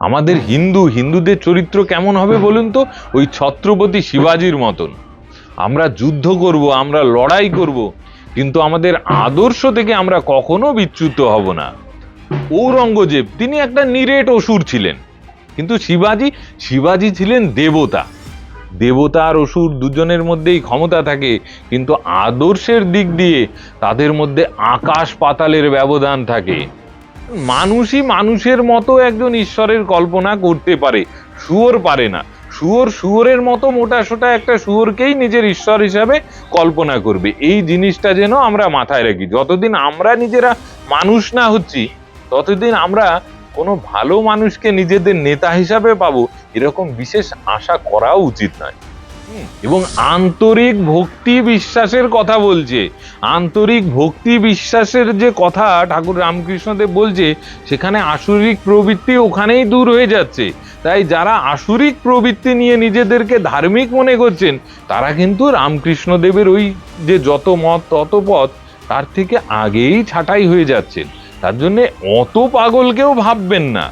আমাদের হিন্দু হিন্দুদের চরিত্র কেমন হবে বলুন তো? ওই ছত্রপতি শিবাজির মতন। আমরা যুদ্ধ করব আমরা লড়াই করব কিন্তু আমাদের আদর্শ থেকে আমরা কখনো বিচ্যুত হব না। ঔরঙ্গজেব তিনি একটা নিরেট অসুর ছিলেন। কিন্তু শিবাজি শিবাজি ছিলেন দেবতা। দেবতা আর অসুর দুজনের মধ্যেই ক্ষমতা থাকে কিন্তু আদর্শের দিক দিয়ে তাদের মধ্যে আকাশ পাতালের ব্যবধান থাকে। মানুষই মানুষের মতো একজন ঈশ্বরের কল্পনা করতে পারে, শুয়োর পারে না। শুয়োর শুয়োরের মতো মোটা সোটা একটা শুয়োরকেই নিজের ঈশ্বর হিসাবে কল্পনা করবে। এই জিনিসটা যেন আমরা মাথায় রাখি। যতদিন আমরা নিজেরা মানুষ না হচ্ছি, ততদিন আমরা কোনো ভালো মানুষকে নিজেদের নেতা হিসাবে পাবো, এরকম বিশেষ আশা করাও উচিত নয়। এবং আন্তরিক ভক্তি বিশ্বাসের কথা বলছে। আন্তরিক ভক্তি বিশ্বাসের যে কথা ঠাকুর রামকৃষ্ণদেব বলছে, সেখানে আসরিক প্রবৃত্তি ওখানেই দূর হয়ে যাচ্ছে। তাই যারা আসরিক প্রবৃত্তি নিয়ে নিজেদেরকে ধার্মিক মনে করছেন, তারা কিন্তু রামকৃষ্ণদেবের ওই যে যত মত, তত পথ, তার থেকে আগেই ছাঁটাই হয়ে যাচ্ছেন। তার জন্য অত পাগলকেও ভাববেন না।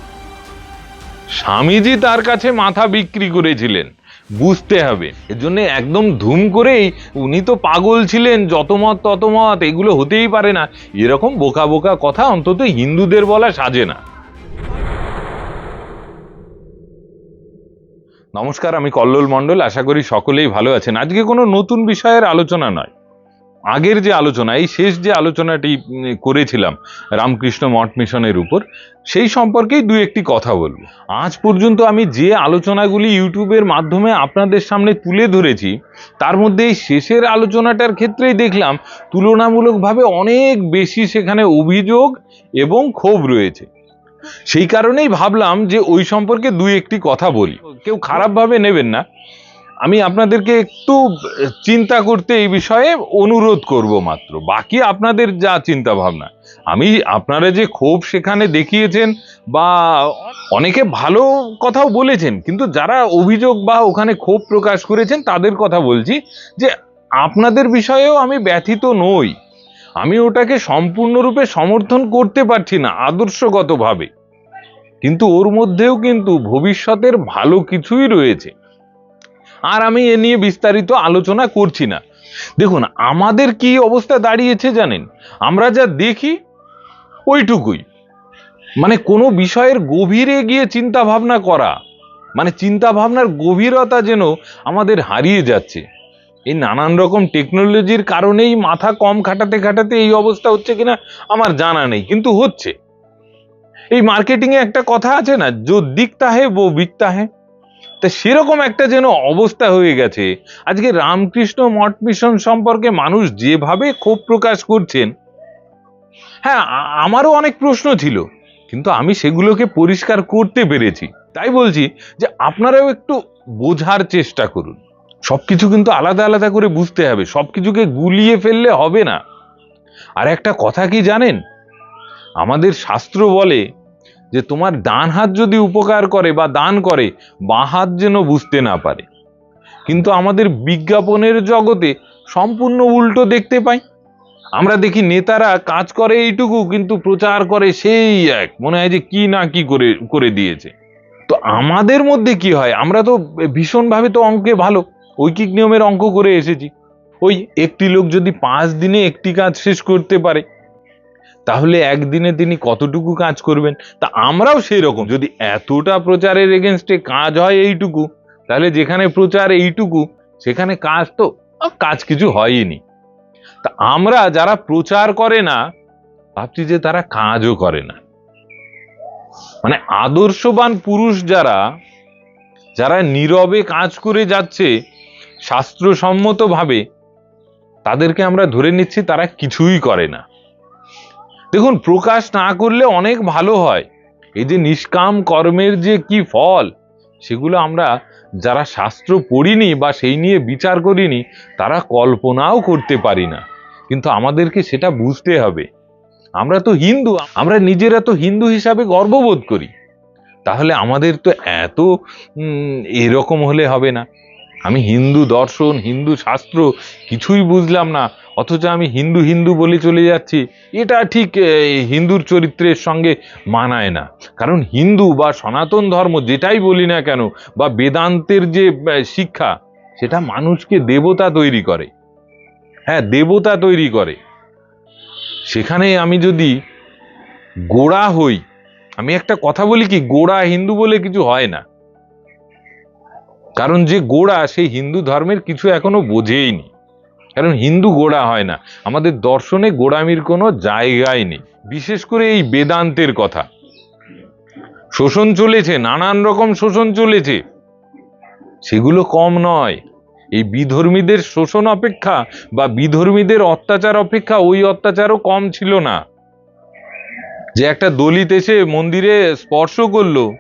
স্বামীজি তার কাছে মাথা বিক্রি করেছিলেন। বুঝতে হবে। এর জন্য একদম ধুম করেই উনি তো পাগল ছিলেন যত মত তত মত এগুলো হতেই পারে না। এরকম বোকা বোকা কথা অন্তত হিন্দুদের বলা সাজে না। নমস্কার, আমি কল্লোল মণ্ডল। আশা করি সকলেই ভালো আছেন। আজকে কোনো নতুন বিষয়ের আলোচনা নয়। আগের যে আলোচনা, এই শেষ যে আলোচনাটি করেছিলাম রামকৃষ্ণ মঠ মিশনের উপর, সেই সম্পর্কেই দু একটি কথা বলব। আজ পর্যন্ত আমি যে আলোচনাগুলি ইউটিউবের মাধ্যমে আপনাদের সামনে তুলে ধরেছি, তার মধ্যে এই শেষের আলোচনাটার ক্ষেত্রেই দেখলাম, তুলনামূলকভাবে অনেক বেশি সেখানে অভিযোগ এবং ক্ষোভ রয়েছে। সেই কারণেই ভাবলাম যে ওই সম্পর্কে দুই একটি কথা বলি। কেউ খারাপভাবে নেবেন না। আমি আপনাদেরকে একটু চিন্তা করতে এই বিষয়ে অনুরোধ করব মাত্র। বাকি আপনাদের যা চিন্তা ভাবনা, আমি আপনারা যে ক্ষোভ সেখানে দেখিয়েছেন বা অনেকে ভালো কথাও বলেছেন, কিন্তু যারা অভিযোগ বা ওখানে ক্ষোভ প্রকাশ করেছেন তাদের কথা বলছি যে আপনাদের বিষয়েও আমি ব্যথিত নই। আমি ওটাকে সম্পূর্ণরূপে সমর্থন করতে পারছি না আদর্শগতভাবে। কিন্তু ওর মধ্যেও কিন্তু ভবিষ্যতের ভালো কিছুই রয়েছে। আর আমি এ নিয়ে বিস্তারিত আলোচনা করছি না। দেখুন, আমাদের কি অবস্থা দাঁড়িয়েছে জানেন? আমরা যা দেখি, ওইটুকুই। মানে কোনো বিষয়ের গভীরে গিয়ে চিন্তা ভাবনা করা মানে চিন্তা ভাবনার গভীরতা যেন আমাদের হারিয়ে যাচ্ছে। এই নানান রকম টেকনোলজির কারণেই মাথা কম খাটাতে খাটাতে এই অবস্থা হচ্ছে কিনা আমার জানা নেই, কিন্তু হচ্ছে। এই মার্কেটিং এ একটা কথা আছে না, যো দিকতা হে वो বিকতা হে। তা সেরকম একটা যেন অবস্থা হয়ে গেছে। আজকে রামকৃষ্ণ মঠ মিশন সম্পর্কে মানুষ যেভাবে ক্ষোভ প্রকাশ করছেন হ্যাঁ আমারও অনেক প্রশ্ন ছিল, কিন্তু আমি সেগুলোকে পরিষ্কার করতে পেরেছি। তাই বলছি যে আপনারাও একটু বোঝার চেষ্টা করুন। সব কিছু কিন্তু আলাদা আলাদা করে বুঝতে হবে সব কিছুকে গুলিয়ে ফেললে হবে না। আর একটা কথা কি জানেন? আমাদের শাস্ত্র বলে যে তোমার ডান হাত যদি উপকার করে বা দান করে, বাঁ হাত যেন বুঝতে না পারে। কিন্তু আমাদের বিজ্ঞাপনের জগতে সম্পূর্ণ উল্টো দেখতে পাই। আমরা দেখি নেতারা কাজ করে এইটুকু, কিন্তু প্রচার করে সেই এক। মনে হয় যে কি না কি করে করে দিয়েছে। তো আমাদের মধ্যে কি হয়? আমরা তো ভীষণভাবে তো অঙ্কে ভালো। ঐকিক নিয়মের অঙ্ক করে এসেছি। ওই একটি লোক যদি পাঁচ দিনে একটি কাজ শেষ করতে পারে তাহলে একদিনে তিনি কতটুকু কাজ করবেন? তা আমরাও সেই রকম যদি এতটা প্রচারের এগেনস্টে কাজ হয় এইটুকু, তাহলে যেখানে প্রচার এইটুকু, সেখানে কাজ তো কাজ কিছু হয়নি তা আমরা যারা প্রচার করে না, ভাবছি যে তারা কাজও করে না। মানে আদর্শবান পুরুষ যারা যারা নীরবে কাজ করে যাচ্ছে, শাস্ত্রসম্মতভাবে, তাদেরকে আমরা ধরে নিচ্ছি তারা কিছুই করে না। দেখুন, প্রকাশ না করলে অনেক ভালো হয়। এই যে নিষ্কাম কর্মের যে কি ফল, সেগুলো আমরা যারা শাস্ত্র পড়িনি বা সেই নিয়ে বিচার করিনি, তারা কল্পনাও করতে পারি না। কিন্তু আমাদেরকে সেটা বুঝতে হবে। আমরা তো হিন্দু, আমরা নিজেরা তো হিন্দু হিসাবে গর্ববোধ করি। তাহলে আমাদের তো এত এরকম হলে হবে না। আমি হিন্দু দর্শন, হিন্দু শাস্ত্র কিছুই বুঝলাম না। অথচ আমি হিন্দু হিন্দু বলে চলে যাচ্ছি, এটা ঠিক হিন্দুর চরিত্রের সঙ্গে মানায় না। কারণ হিন্দু বা সনাতন ধর্ম যেটাই বলি না কেন, বা বেদান্তের যে শিক্ষা, সেটা মানুষকে দেবতা তৈরি করে। হ্যাঁ দেবতা তৈরি করে। সেখানে আমি যদি গোড়া হই, আমি একটা কথা বলি কি, গোড়া হিন্দু বলে কিছু হয় না। কারণ যে গোড়া, সেই হিন্দু ধর্মের কিছু এখনও বোঝেইনি কারণ হিন্দু গোড়া হয় না। আমাদের দর্শনে গোড়ামির কোনো জায়গাই নেই। বিশেষ করে এই বেদান্তের কথা। শোষণ চলেছে, নানান রকম শোষণ চলেছে। সেগুলো কম নয়। এই বিধর্মীদের শোষণ অপেক্ষা বা বিধর্মীদের অত্যাচার অপেক্ষা ওই অত্যাচারও কম ছিল না। যে একটা দলিত এসে মন্দিরে স্পর্শ করল,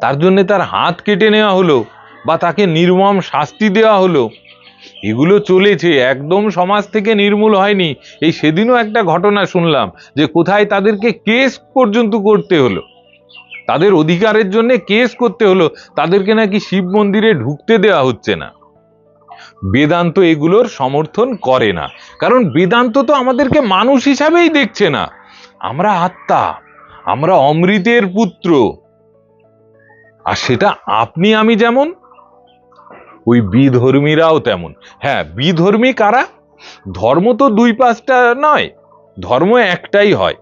তার জন্য তার হাত কেটে নেওয়া হলো বা তাকে নির্মম শাস্তি দেওয়া হলো। এগুলো চলেছে, একদম সমাজ থেকে নির্মূল হয়নি। এই সেদিনও একটা ঘটনা শুনলাম যে কোথায় তাদেরকে কেস পর্যন্ত করতে হলো। তাদের অধিকারের জন্য কেস করতে হলো, তাদেরকে নাকি শিব মন্দিরে ঢুকতে দেওয়া হচ্ছে না। বেদান্ত এগুলোর সমর্থন করে না, কারণ বেদান্ত তো আমাদেরকে মানুষ হিসাবেই দেখছে না। আমরা আত্মা, আমরা অমৃতের পুত্র। আর সেটা আপনি, আমি যেমন ওই বিধর্মীরাও তেমন। হ্যাঁ বিধর্মী কারা? ধর্ম তো দুই পাঁচটা নয়, ধর্ম একটাই হয়।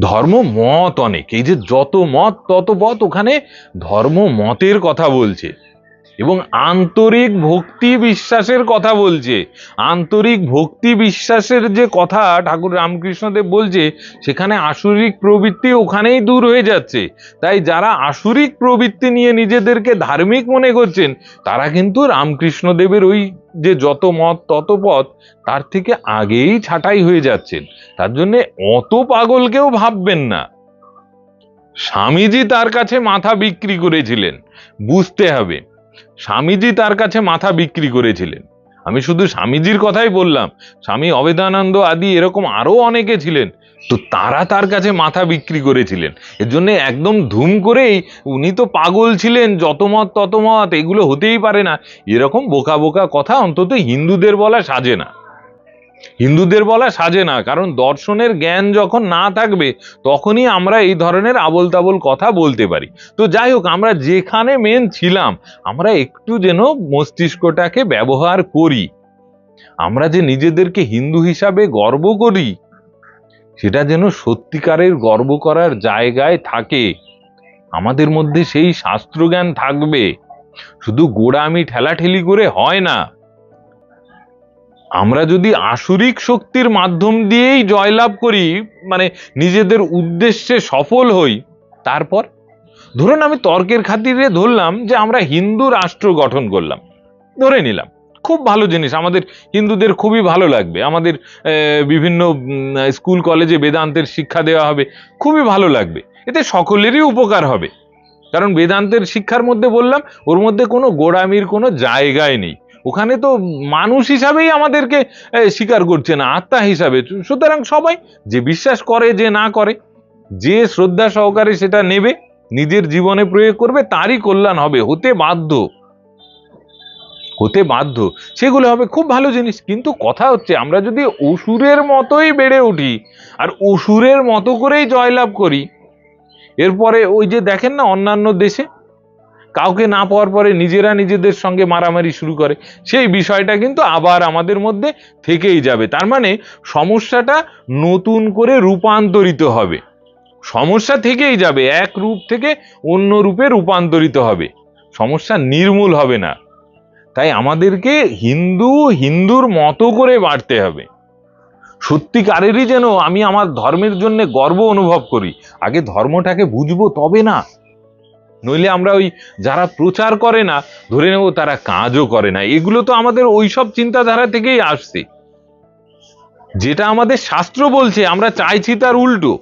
ধর্ম মত অনেক, এই যে যত মত তত পথ ওখানে ধর্ম মতের কথা বলছে। এবং আন্তরিক ভক্তি বিশ্বাসের কথা বলছে। আন্তরিক ভক্তি বিশ্বাসের যে কথা ঠাকুর রামকৃষ্ণদেব বলছে, সেখানে আসরিক প্রবৃত্তি ওখানেই দূর হয়ে যাচ্ছে। তাই যারা আসরিক প্রবৃত্তি নিয়ে নিজেদেরকে ধার্মিক মনে করছেন, তারা কিন্তু রামকৃষ্ণদেবের ওই যে যত মত, তত পথ, তার থেকে আগেই ছাঁটাই হয়ে যাচ্ছেন। তার জন্য অত পাগলকেও ভাববেন না। স্বামীজি তার কাছে মাথা বিক্রি করেছিলেন। বুঝতে হবে। স্বামীজি তার কাছে মাথা বিক্রি করেছিলেন। আমি শুধু স্বামীজির কথাই বললাম, স্বামী অবেদানন্দ আদি এরকম আরও অনেকে ছিলেন, তো তারা তার কাছে মাথা বিক্রি করেছিলেন। এর জন্য একদম ধুম করেই উনি তো পাগল ছিলেন যত মত তত মত এগুলো হতেই পারে না। এরকম বোকা বোকা কথা অন্তত হিন্দুদের বলা সাজে না। হিন্দুদের বলা সাজে না, কারণ দর্শনের জ্ঞান যখন না থাকবে, তখনই আমরা এই ধরনের আবল তাবল কথা বলতে পারি। তো যাই হোক, আমরা যেখানে মেন ছিলাম, আমরা একটু যেন মস্তিষ্কটাকে ব্যবহার করি। আমরা যে নিজেদেরকে হিন্দু হিসাবে গর্ব করি, সেটা যেন সত্যিকারের গর্ব করার জায়গায় থাকে। আমাদের মধ্যে সেই শাস্ত্রজ্ঞান থাকবে। শুধু গোড়ামি ঠেলাঠেলি করে হয় না। আমরা যদি আসুরিক শক্তির মাধ্যম দিয়েই জয়লাভ করি মানে নিজেদের উদ্দেশ্যে সফল হই, তারপর? ধরুন আমি তর্কের খাতিরে ধরলাম যে আমরা হিন্দু রাষ্ট্র গঠন করলাম, ধরে নিলাম। খুব ভালো জিনিস, আমাদের হিন্দুদের খুবই ভালো লাগবে, আমাদের বিভিন্ন স্কুল, কলেজে বেদান্তের শিক্ষা দেওয়া হবে, খুবই ভালো লাগবে। এতে সকলেরই উপকার হবে। কারণ বেদান্তের শিক্ষার মধ্যে বললাম, ওর মধ্যে কোনো গোড়ামির কোনো জায়গায় নেই। ওখানে তো মানুষ হিসাবেই আমাদেরকে স্বীকার করছে না, আত্মা হিসাবে। সুতরাং সবাই যে বিশ্বাস করে, যে না করে, যে শ্রদ্ধা সহকারে সেটা নেবে, নিজের জীবনে প্রয়োগ করবে, তারই কল্যাণ হবে। হতে বাধ্য। হতে বাধ্য। সেগুলো হবে খুব ভালো জিনিস। কিন্তু কথা হচ্ছে, আমরা যদি অসুরের মতোই বেড়ে উঠি, আর অসুরের মতো করেই জয়লাভ করি, এরপরে ওই যে দেখেন না অন্যান্য দেশে কাউকে না পাওয়ার পরে নিজেরা নিজেদের সঙ্গে মারামারি শুরু করে। সেই বিষয়টা কিন্তু আবার আমাদের মধ্যে থেকেই যাবে। তার মানে সমস্যাটা নতুন করে রূপান্তরিত হবে। সমস্যা থেকেই যাবে, এক রূপ থেকে অন্য রূপে রূপান্তরিত হবে। সমস্যা নির্মূল হবে না। তাই আমাদেরকে হিন্দু, হিন্দুর মতো করে বাড়তে হবে। সত্যিকারেরই যেন আমি আমার ধর্মের জন্য গর্ব অনুভব করি। আগে ধর্মটাকে বুঝব তবে না। নইলে আমরা ওই যারা প্রচার করে না, ধরে নেব তারা কাজও করে না। এগুলো তো আমাদের ওইসব চিন্তাধারা থেকেই আসছে। যেটা আমাদের শাস্ত্র বলছে, আমরা চাইছি তার উল্টো।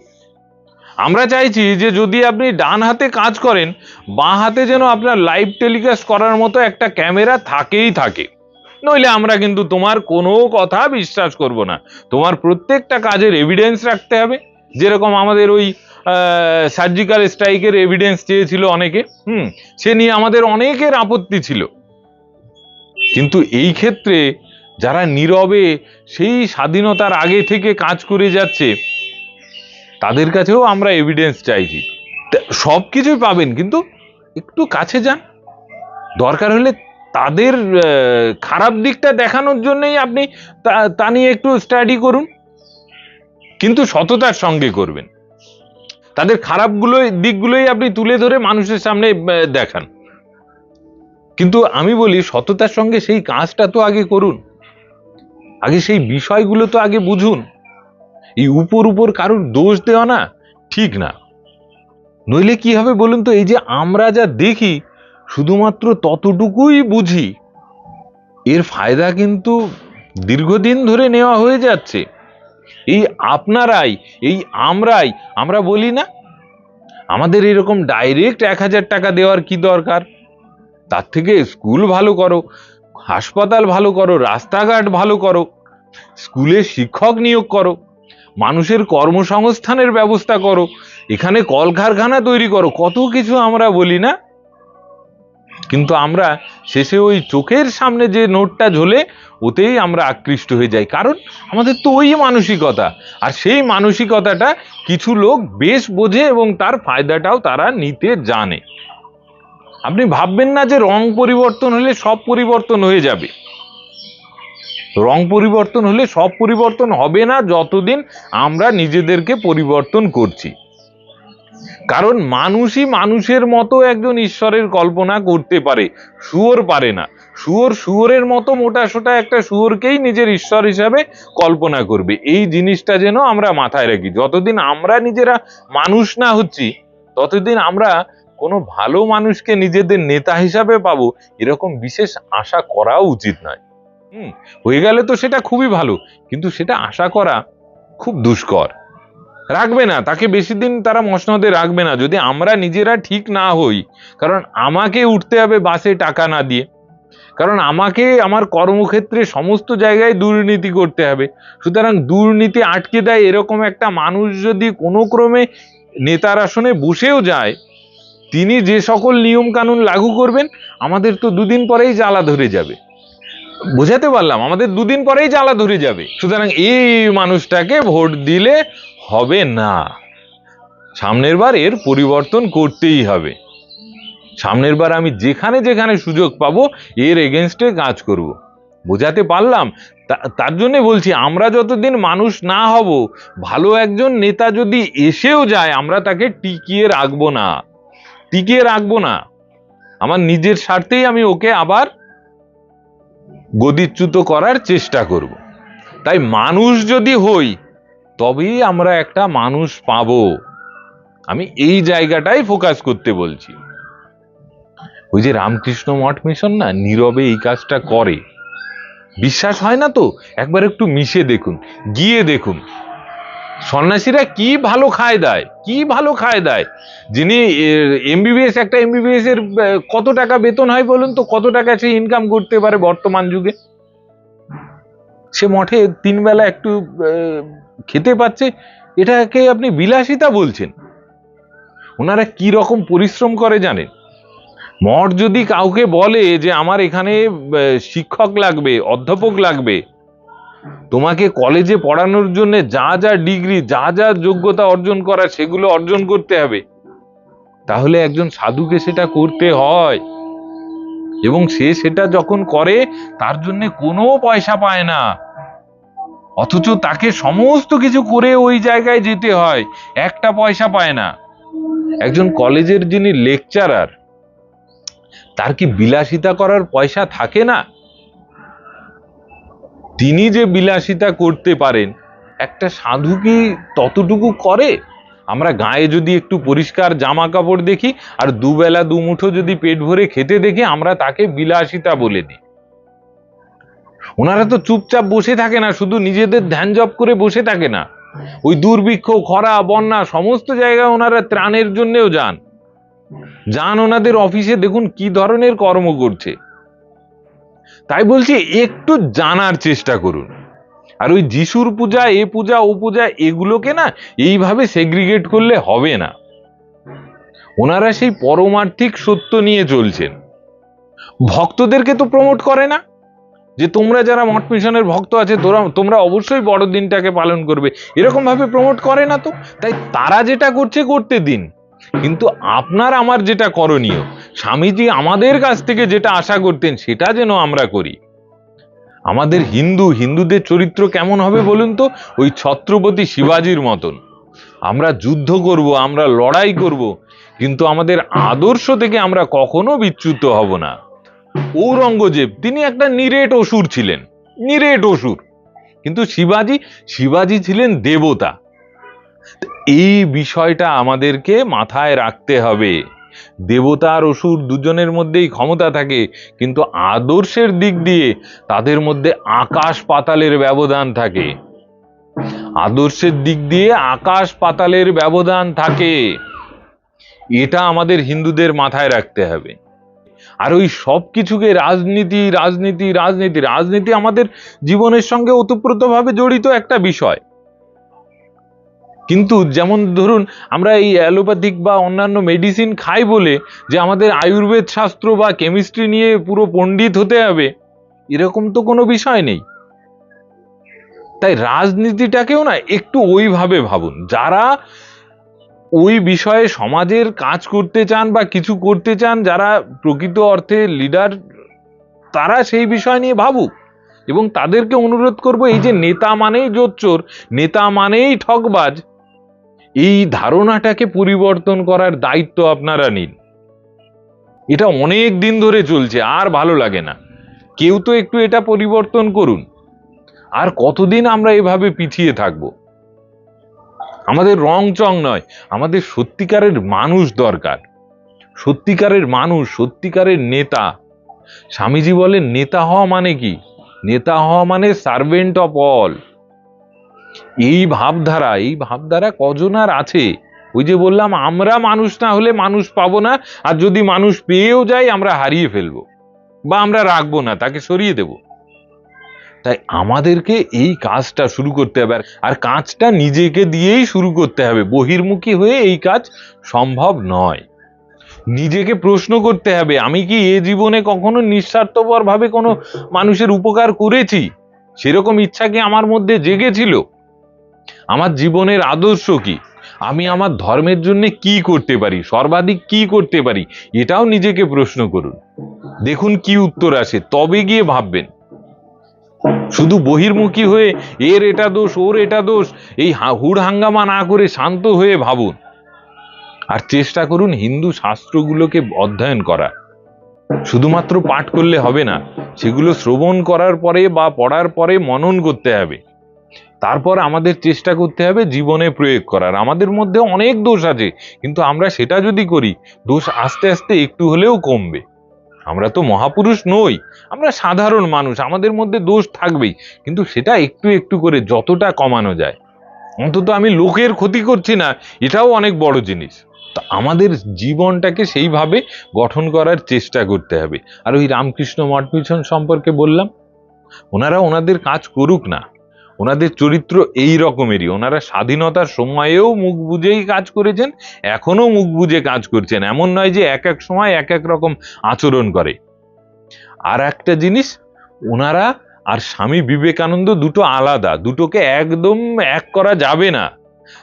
আমরা চাইছি যে যদি আপনি ডান হাতে কাজ করেন, বাঁ হাতে যেন আপনার লাইভ টেলিকাস্ট করার মতো একটা ক্যামেরা থাকেই থাকে। নইলে আমরা কিন্তু তোমার কোনো কথা বিশ্বাস করব না। তোমার প্রত্যেকটা কাজের এভিডেন্স রাখতে হবে। যেরকম আমাদের ওই সার্জিক্যাল স্ট্রাইকের এভিডেন্স চেয়েছিল অনেকে, হুম, সে নিয়ে আমাদের অনেকের আপত্তি ছিল। কিন্তু এই ক্ষেত্রে যারা নীরবে সেই স্বাধীনতার আগে থেকে কাজ করে যাচ্ছে, তাদের কাছেও আমরা এভিডেন্স চাইছি। সব কিছুই পাবেন, কিন্তু একটু কাছে যান। দরকার হলে তাদের খারাপ দিকটা দেখানোর জন্যই আপনি তা নিয়ে একটু স্টাডি করুন। কিন্তু সততার সঙ্গে করবেন। তাদের খারাপগুলো দিকগুলোই আপনি তুলে ধরে মানুষের সামনে দেখান। কিন্তু আমি বলি, সততার সঙ্গে সেই কাজটা তো আগে করুন। আগে সেই বিষয়গুলো তো আগে বুঝুন। এই উপর উপর কারোর দোষ দেওয়া না, ঠিক না। নইলে কি হবে বলুন তো, এই যে আমরা যা দেখি, শুধুমাত্র ততটুকুই বুঝি। এর ফায়দা কিন্তু দীর্ঘদিন ধরে নেওয়া হয়ে যাচ্ছে। এই আপনারাই, এই আমরাই, আমরা বলি না? আমাদের এরকম ডাইরেক্ট এক হাজার টাকা দেওয়ার কি দরকার? তার থেকে স্কুল ভালো করো, হাসপাতাল ভালো করো, রাস্তাঘাট ভালো করো স্কুলে শিক্ষক নিয়োগ করো, মানুষের কর্মসংস্থানের ব্যবস্থা করো, এখানে কলকারখানা তৈরি করো, কত কিছু আমরা বলি না? কিন্তু আমরা শেষে ওই চোখের সামনে যে নোটটা ঝোলে, ওতেই আমরা আকৃষ্ট হয়ে যাই। কারণ আমাদের তো ওই মানসিকতা। আর সেই মানসিকতাটা কিছু লোক বেশ বোঝে এবং তার ফায়দাটাও তারা নিতে জানে। আপনি ভাববেন না যে রং পরিবর্তন হলে সব পরিবর্তন হয়ে যাবে। রং পরিবর্তন হলে সব পরিবর্তন হবে না যতদিন আমরা নিজেদেরকে পরিবর্তন করছি। কারণ মানুষই মানুষের মতো একজন ঈশ্বরের কল্পনা করতে পারে, শুয়োর পারে না। শুয়োর শুয়োরের মতো মোটা সোটা একটা শুয়োরকেই নিজের ঈশ্বর হিসাবে কল্পনা করবে। এই জিনিসটা যেন আমরা মাথায় রাখি। যতদিন আমরা নিজেরা মানুষ না হচ্ছি, ততদিন আমরা কোনো ভালো মানুষকে নিজেদের নেতা হিসাবে পাবো, এরকম বিশেষ আশা করাও উচিত নয়। হুম, হয়ে গেলে তো সেটা খুবই ভালো, কিন্তু সেটা আশা করা খুব দুষ্কর। রাখবে না, তাকে বেশি দিন তারা মসনদে রাখবে না। যদি আমরা নিজেরা ঠিক না হই, কারণ আমাকে উঠতে হবে বাসে টাকা না দিয়ে, কারণ আমাকে আমার কর্মক্ষেত্রে সমস্ত জায়গায় দুর্নীতি করতে হবে। সুতরাং দুর্নীতি আটকে দেয় এরকম একটা মানুষ যদি কোনো ক্রমে নেতার আসনে বসেও যায়, তিনি যে সকল নিয়ম কানুন লাগু করবেন, আমাদের তো দুদিন পরেই জ্বালা ধরে যাবে। বোঝাতে পারলাম, আমাদের দুদিন পরেই জ্বালা ধরে যাবে। সুতরাং এই মানুষটাকে ভোট দিলে হবে না। সামনের বার এর পরিবর্তন করতেই হবে। সামনের বার আমি যেখানে যেখানে সুযোগ পাবো, এর এগেনস্টে কাজ করব। বোঝাতে পারলাম? তার জন্য বলছি, আমরা যতদিন মানুষ না হব, ভালো একজন নেতা যদি এসেও যায়, আমরা তাকে টিকিয়ে রাখব না। টিকিয়ে রাখব না। আমার নিজের স্বার্থেই আমি ওকে আবার গদিচ্যুত করার চেষ্টা করব। তাই মানুষ যদি হই তবেই আমরা একটা মানুষ পাব। আমি এই জায়গাটাই ফোকাস করতে বলছি। ওই যে রামকৃষ্ণ মঠ মিশন না, নীরবে এই কাজটা করে। বিশ্বাস হয় না তো? একবার একটু মিশে দেখুন, গিয়ে দেখুন। সন্ন্যাসীরা কি ভালো খায় দেয়, কি ভালো খায় দেয়? যিনি এমবিবিএস একটা এমবিবিএস এর কত টাকা বেতন হয় বলুন তো? কত টাকা সে ইনকাম করতে পারে বর্তমান যুগে? সে মঠে তিন বেলা একটু খেতে পাচ্ছে, এটাকে আপনি বিলাসিতা বলছেন। ওনারা কি রকম পরিশ্রম করে জানেন? মঠ যদি কাউকে বলে যে আমার এখানে শিক্ষক লাগবে, অধ্যাপক লাগবে, তোমাকে কলেজে পড়ানোর জন্য যা যা ডিগ্রি, যা যা যোগ্যতা অর্জন করা, সেগুলো অর্জন করতে হবে। তাহলে একজন সাধুকে সেটা করতে হয়। এবং সে সেটা যখন করে, তার জন্য কোনো পয়সা পায় না। অথচ তাকে সমস্ত কিছু করে ওই জায়গায় যেতে হয়, একটা পয়সা পায় না। একজন কলেজের যিনি লেকচারার, তার কি বিলাসিতা করার পয়সা থাকে না? তিনি যে বিলাসিতা করতে পারেন, একটা সাধু কি ততটুকু করে? আমরা গায়ে যদি একটু পরিষ্কার জামা কাপড় দেখি, আর দুবেলা দুমুঠো যদি পেট ভরে খেতে দেখি, আমরা তাকে বিলাসিতা বলে দিই ওনারা তো চুপচাপ বসে থাকে না, শুধু নিজেদের ধ্যান জপ করে বসে থাকে না। ওই দুর্ভিক্ষ, খরা, বন্যা, সমস্ত জায়গায় ওনারা ত্রাণের জন্যেও যান। যান ওনাদের অফিসে, দেখুন কি ধরনের কর্ম করছে। তাই বলছি, একটু জানার চেষ্টা করুন। আর ওই যিশুর পূজা, এ পূজা, ও পূজা, এগুলোকে না এইভাবে সেগ্রিগেট করলে হবে না। ওনারা সেই পরমার্থিক সত্য নিয়ে চলছেন। ভক্তদেরকে তো প্রমোট করে না। যে তোমরা যারা মঠ মিশনের ভক্ত আছে, তোরা, তোমরা অবশ্যই বড়দিনটাকে পালন করবে। এরকম ভাবে প্রমোট করে না তো। তাই তারা যেটা করছে, করতে দিন। কিন্তু আপনার আমার যেটা করণীয়, স্বামীজি আমাদের কাছ থেকে যেটা আশা করতেন, সেটা যেন আমরা করি। আমাদের হিন্দু, হিন্দুদের চরিত্র কেমন হবে বলুন তো? ওই ছত্রপতি শিবাজির মতন। আমরা যুদ্ধ করব, আমরা লড়াই করব, কিন্তু আমাদের আদর্শ থেকে আমরা কখনো বিচ্যুত হব না। ঔরঙ্গজেব, তিনি একটা নিরেট অসুর ছিলেন, নিরেট অসুর। কিন্তু শিবাজি শিবাজি ছিলেন দেবতা। এই বিষয়টা আমাদেরকে মাথায় রাখতে হবে। দেবতা আর অসুর দুজনের মধ্যেই ক্ষমতা থাকে, কিন্তু আদর্শের দিক দিয়ে তাদের মধ্যে আকাশ পাতালের ব্যবধান থাকে। আদর্শের দিক দিয়ে আকাশ পাতালের ব্যবধান থাকে। এটা আমাদের হিন্দুদের মাথায় রাখতে হবে। আর ওই সব কিছুকে রাজনীতি রাজনীতি রাজনীতি রাজনীতি আমাদের জীবনের সঙ্গে ওতপ্রোতভাবে জড়িত একটা বিষয়। কিন্তু যেমন ধরুন আমরা এই অ্যালোপ্যাথিক বা অন্যান্য মেডিসিন খাই বলে যে আমাদের আয়ুর্বেদ শাস্ত্র বা কেমিস্ট্রি নিয়ে পুরো পণ্ডিত হতে হবে, এরকম তো কোনো বিষয় নেই। তাই রাজনীতিটাকেও না একটু ওইভাবে ভাবুন। যারা ওই বিষয়ে সমাজের কাজ করতে চান বা কিছু করতে চান, যারা প্রকৃত অর্থে লিডার তারা সেই বিষয় নিয়ে ভাবুক। এবং তাদেরকে অনুরোধ করব, এই যে নেতা মানেই জোচ্চোর, নেতা মানেই ঠকবাজ এই ধারণাটাকে পরিবর্তন করার দায়িত্ব আপনারা নিন। এটা অনেক দিন ধরে চলছে, আর ভালো লাগে না। কেউ তো একটু এটা পরিবর্তন করুন। আর কতদিন আমরা এভাবে পিছিয়ে থাকব? আমাদের রং চং নয়, আমাদের সত্যিকারের মানুষ দরকার। সত্যিকারের মানুষ, সত্যিকারের নেতা। স্বামীজি বলেন, নেতা হওয়া মানে কি? নেতা হওয়া মানে সার্ভেন্ট অফ অল এই ভাবধারা এই ভাবধারা কজন আর আছে? ওই যে বললাম, আমরা মানুষ না হলে মানুষ পাবো না, আর যদি মানুষ পেয়েও যাই আমরা হারিয়ে ফেলব। বা আমরা রাখব না, তাকে সরিয়ে দেব। তাই আমাদেরকে এই কাজটা শুরু করতে হবে আর- কাজটা নিজেকে দিয়েই শুরু করতে হবে। বহির্মুখী হয়ে এই কাজ সম্ভব নয়। নিজেকে প্রশ্ন করতে হবে, আমি কি এ জীবনে কখনো নিঃস্বার্থপর ভাবে কোনো মানুষের উপকার করেছি? সেরকম ইচ্ছা কি আমার মধ্যে জেগেছিল? আমার জীবনের আদর্শ কি? আমি আমার ধর্মের জন্য কি করতে পারি? সর্বাধিক কি করতে পারি? এটাও নিজেকে প্রশ্ন করুন। দেখুন কি উত্তর আসে, তবে গিয়ে ভাববেন। শুধু বহির্মুখী হয়ে, এর এটা দোষ, ওর এটা দোষ, এই হুড় হাঙ্গামা না করে শান্ত হয়ে ভাবুন। আর চেষ্টা করুন হিন্দু শাস্ত্রগুলোকে অধ্যয়ন করা শুধুমাত্র পাঠ করলে হবে না, সেগুলো শ্রবণ করার পরে বা পড়ার পরে মনন করতে হবে। তারপর আমাদের চেষ্টা করতে হবে জীবনে প্রয়োগ করার। আমাদের মধ্যে অনেক দোষ আছে, কিন্তু আমরা সেটা যদি করি, দোষ আস্তে আস্তে একটু হলেও কমবে। আমরা তো মহাপুরুষ নই, আমরা সাধারণ মানুষ, আমাদের মধ্যে দোষ থাকবেই, কিন্তু সেটা একটু একটু করে যতটা কমানো যায়। অন্তত আমি লোকের ক্ষতি করছি না, এটাও অনেক বড় জিনিস। তা আমাদের জীবনটাকে সেইভাবে গঠন করার চেষ্টা করতে হবে। আর ওই রামকৃষ্ণ মঠ মিশন সম্পর্কে বললাম, ওনারা ওনাদের কাজ করুক না। ওনাদের চরিত্র এই রকমেরই। ওনারা স্বাধীনতার সময়েও মুখ বুঝেই কাজ করেছেন, এখনও মুখ বুঝে কাজ করছেন। এমন নয় যে এক এক সময় এক এক রকম আচরণ করে। আর একটা জিনিস, ওনারা আর স্বামী বিবেকানন্দ দুটো আলাদা। দুটোকে একদম এক করা যাবে না।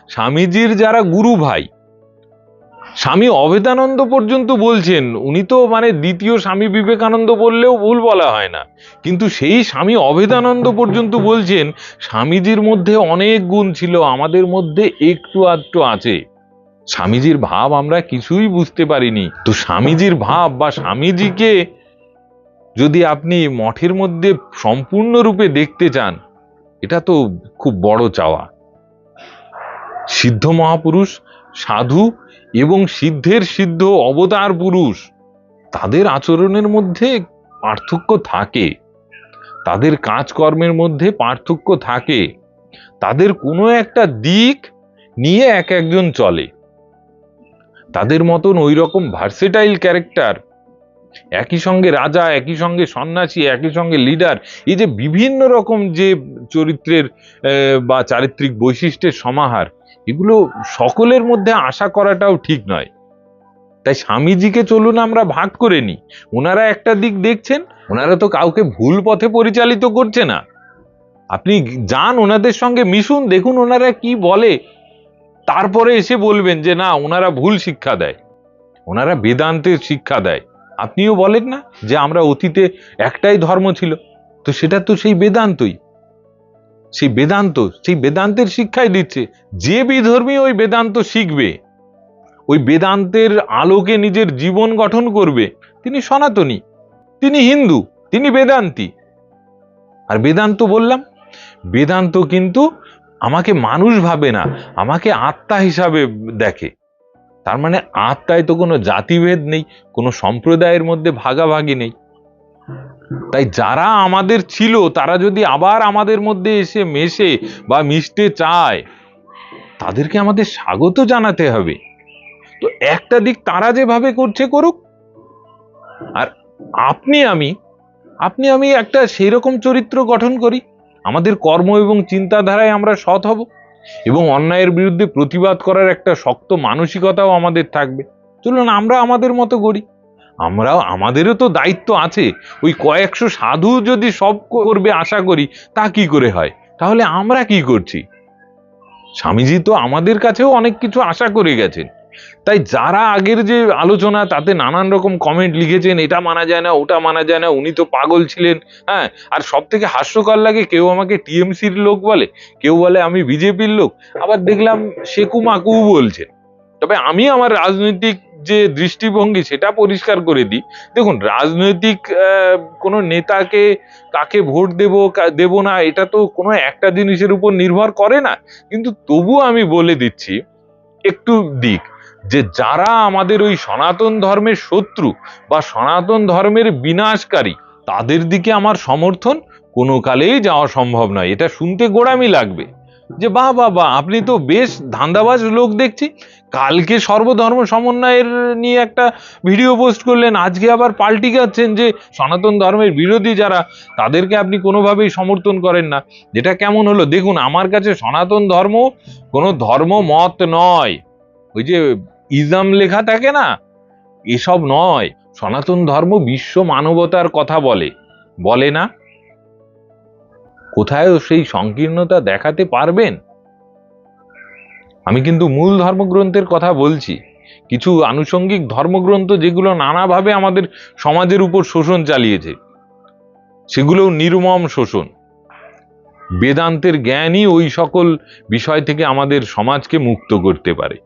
স্বামীজির যারা গুরু ভাই স্বামী অভেদানন্দ পর্যন্ত বলছেন, উনি তো মানে দ্বিতীয় স্বামী বিবেকানন্দ বললেও ভুল বলা হয় না। কিন্তু সেই স্বামী অভেদানন্দ পর্যন্ত বলছেন, স্বামীজির মধ্যে অনেক গুণ ছিল, আমাদের মধ্যে একটু আধটু আছে। স্বামীজির ভাব আমরা কিছুই বুঝতে পারিনি। তো স্বামীজির ভাব বা স্বামীজিকে যদি আপনি মঠের মধ্যে সম্পূর্ণরূপে দেখতে চান, এটা তো খুব বড় চাওয়া। সিদ্ধ মহাপুরুষ সাধু এবং সিদ্ধের সিদ্ধ অবতার পুরুষ, তাদের আচরণের মধ্যে পার্থক্য থাকে। তাদের কাজকর্মের মধ্যে পার্থক্য থাকে। তাদের কোনো একটা দিক নিয়ে এক একজন চলে। তাদের মতন ওই রকম ভার্সেটাইল ক্যারেক্টার একই সঙ্গে রাজা, একই সঙ্গে সন্ন্যাসী, একই সঙ্গে লিডার এই যে বিভিন্ন রকম যে চরিত্রের বা চারিত্রিক বৈশিষ্ট্যের সমাহার এগুলো সকলের মধ্যে আশা করাটাও ঠিক নয়। তাই স্বামীজিকে চলুন আমরা ভাগ করে নিই। ওনারা একটা দিক দেখছেন, ওনারা তো কাউকে ভুল পথে পরিচালিত করছে না। আপনি যান ওনাদের সঙ্গে মিশুন, দেখুন ওনারা কি বলে। তারপরে এসে বলবেন যে, না, ওনারা ভুল শিক্ষা দেয়। ওনারা বেদান্তের শিক্ষা দেয়। আপনিও বলেন না যে, আমরা অতীতে একটাই ধর্ম ছিল। তো সেটা তো সেই বেদান্তই। সেই বেদান্ত, সেই বেদান্তের শিক্ষাই দিচ্ছে। যে বিধর্মী ওই বেদান্ত শিখবে, ওই বেদান্তের আলোকে নিজের জীবন গঠন করবে, তিনি সনাতনী, তিনি হিন্দু, তিনি বেদান্তি। আর বেদান্ত বললাম, বেদান্ত কিন্তু আমাকে মানুষ ভাবে না, আমাকে আত্মা হিসাবে দেখে। তার মানে আত্মায় তো কোনো জাতিভেদ নেই, কোনো সম্প্রদায়ের মধ্যে ভাগাভাগি নেই। তাই যারা আমাদের ছিল, তারা যদি আবার আমাদের মধ্যে এসে মেশে বা মিশতে চায়, তাদেরকে আমাদের স্বাগত জানাতে হবে। তো একটা দিক তারা যেভাবে করছে করুক। আর আপনি আমি আপনি আমি একটা সেই রকম চরিত্র গঠন করি, আমাদের কর্ম এবং চিন্তাধারায় আমরা সৎ হব এবং অন্যায়ের বিরুদ্ধে প্রতিবাদ করার একটা শক্ত মানসিকতাও আমাদের থাকবে। চলুন, আমরা আমাদের মতো করি আমরাও, আমাদেরও তো দায়িত্ব আছে। ওই কয়েকশো সাধু যদি সব করবে আশা করি, তা কি করে হয়? তাহলে আমরা কি করছি? স্বামীজি তো আমাদের কাছেও অনেক কিছু আশা করে গেছেন। তাই যারা আগের যে আলোচনা, তাতে নানান রকম কমেন্ট লিখেছেন, এটা মানা যায় না, ওটা মানা যায় না, উনি তো পাগল ছিলেন হ্যাঁ? আর সব থেকে হাস্যকর লাগে, কেউ আমাকে টিএমসির লোক বলে, কেউ বলে আমি বিজেপির লোক। আবার দেখলাম শেকু মাকু বলছেন। তবে আমি আমার রাজনৈতিক যে দৃষ্টিভঙ্গি সেটা পরিষ্কার করে দিই। দেখুন, রাজনৈতিক কোনো নেতাকে কাকে ভোট দেব দেব না, এটা তো কোনো একটা জিনিসের উপর নির্ভর করে না। কিন্তু তবু আমি বলে দিচ্ছি, একটু দিক, যে যারা আমাদের ওই সনাতন ধর্মের শত্রু বা সনাতন ধর্মের বিনাশকারী, তাদের দিকে আমার সমর্থন কোনো কালেই যাওয়া সম্ভব নয়। এটা শুনতে গোড়ামি লাগবে। যে বাহ বাহ, আপনি তো বেশ ধান্দাবাজ লোক দেখছি। কালকে সর্বধর্ম সমন্বয়ের নিয়ে একটা ভিডিও পোস্ট করলেন, আজকে আবার পাল্টি যাচ্ছেন যে সনাতন ধর্মের বিরোধী যারা, তাদেরকে আপনি কোনোভাবেই সমর্থন করেন না। যেটা কেমন হলো? দেখুন, আমার কাছে সনাতন ধর্ম কোনো ধর্ম মত নয়। ওই যে ইজাম লেখা থাকে না, এসব নয়। সনাতন ধর্ম বিশ্ব মানবতার কথা বলে। বলে না। কোথায় সেই সংকীর্ণতা দেখাতে পারবেন? আমি কিন্তু মূল ধর্মগ্রন্থের কথা বলছি। কিছু আনুষঙ্গিক ধর্মগ্রন্থ যেগুলো নানাভাবে আমাদের সমাজের উপর শোষণ চালিয়েছে, সেগুলোও নির্মম শোষণ। বেদান্তের জ্ঞানই ওই সকল বিষয় থেকে আমাদের সমাজকে মুক্ত করতে পারে।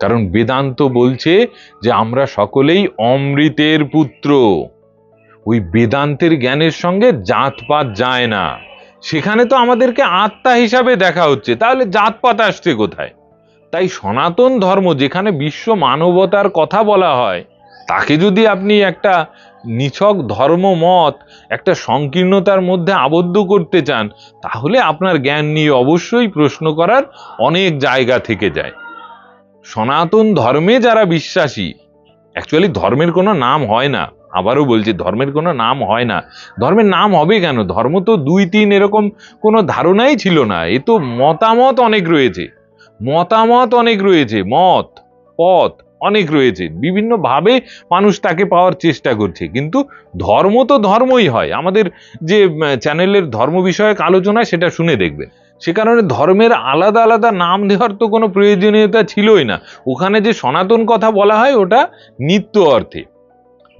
কারণ বেদান্ত বলছে যে আমরা সকলেই অমৃতের পুত্র। ওই বেদান্তের জ্ঞানের সঙ্গে জাতপাত যায় না। সেখানে তো আমাদেরকে আত্মা হিসাবে দেখা হচ্ছে। তাহলে জাতপাত আসছে কোথায়? তাই সনাতন ধর্ম যেখানে বিশ্ব মানবতার কথা বলা হয়, তাকে যদি আপনি একটা নিছক ধর্ম মত একটা সংকীর্ণতার মধ্যে আবদ্ধ করতে চান, তাহলে আপনার জ্ঞান নিয়ে অবশ্যই প্রশ্ন করার অনেক জায়গা থেকে যায়। সনাতন ধর্মে যারা বিশ্বাসী অ্যাকচুয়ালি ধর্মের কোনো নাম হয় না। আবারও বলছি, ধর্মের কোনো নাম হয় না। ধর্মের নাম হবে কেন? ধর্ম তো দুই তিন এরকম কোনো ধারণাই ছিল না। এ তো মতামত অনেক রয়েছে। মতামত অনেক রয়েছে, মত, পথ অনেক রয়েছে। বিভিন্ন ভাবে মানুষ তাকে পাওয়ার চেষ্টা করছে। কিন্তু ধর্ম তো ধর্মই হয়। আমাদের যে চ্যানেলের ধর্ম বিষয়ক আলোচনা, সেটা শুনে দেখবেন। সে কারণে ধর্মের আলাদা আলাদা নাম দেওয়ার তো কোনো প্রয়োজনীয়তা ছিলই না। ওখানে যে সনাতন কথা বলা হয়, ওটা নিত্য অর্থে।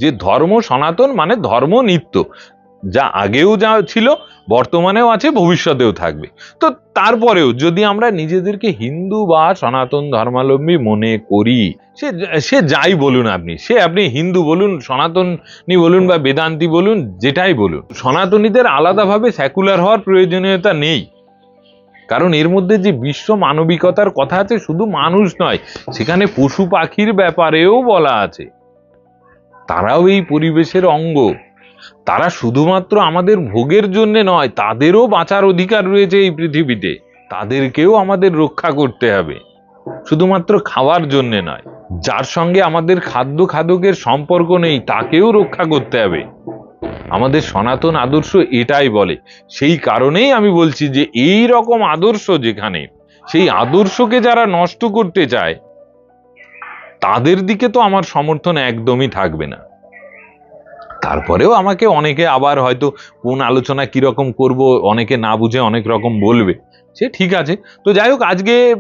যে ধর্ম সনাতন মানে ধর্ম নিত্য। যা আগেও যা ছিল, বর্তমানেও আছে, ভবিষ্যতেও থাকবে। তো তারপরেও যদি আমরা নিজেদেরকে হিন্দু বা সনাতন ধর্মাবলম্বী মনে করি, সে সে যাই বলুন আপনি, সে আপনি হিন্দু বলুন, সনাতনী বলুন বা বেদান্তি বলুন, যেটাই বলুন, সনাতনীদের আলাদাভাবে সেকুলার হওয়ার প্রয়োজনীয়তা নেই। কারণ এর মধ্যে যে বিশ্ব মানবিকতার কথা আছে, শুধু মানুষ নয়, সেখানে পশু পাখির ব্যাপারেও বলা আছে। তারাও এই পরিবেশের অঙ্গ। তারা শুধুমাত্র আমাদের ভোগের জন্য নয়, তাদেরও বাঁচার অধিকার রয়েছে এই পৃথিবীতে। তাদেরকেও আমাদের রক্ষা করতে হবে। শুধুমাত্র খাওয়ার জন্য নয়, যার সঙ্গে আমাদের খাদ্য খাদকের সম্পর্ক নেই, তাকেও রক্ষা করতে হবে। আমাদের সনাতন আদর্শ এটাই বলে। সেই কারণেই আমি বলছি যে, এই রকম আদর্শ যেখানে, সেই আদর্শকে যারা নষ্ট করতে চায় তাদের দিকে তো আমার সমর্থন একদমই থাকবে না। তারপরেও আমাকে অনেকে আবার হয়তো কোন আলোচনা কীরকম করব, অনেকে না বুঝে অনেক রকম বলবে। সে ঠিক আছে। তো যাই হোক, আজকে,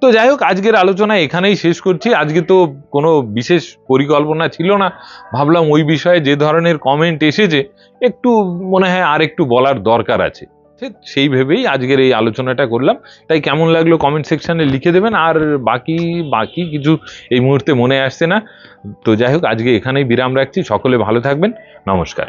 তো যাই হোক, আজকের আলোচনা এখানেই শেষ করছি। আজকে তো কোনো বিশেষ পরিকল্পনা ছিল না। ভাবলাম ওই বিষয়ে যে ধরনের কমেন্ট এসেছে, একটু মনে হয় আর একটু বলার দরকার আছে। সে- সেই ভেবেই আজকের এই আলোচনাটা করলাম। তাই কেমন লাগল কমেন্ট সেকশানে লিখে দেবেন, আর বাকি বাকি কিছু এই মুহূর্তে মনে আসছে না। তো যাই হোক, আজকে এখানেই বিরাম রাখছি। সকলে ভালো থাকবেন। নমস্কার।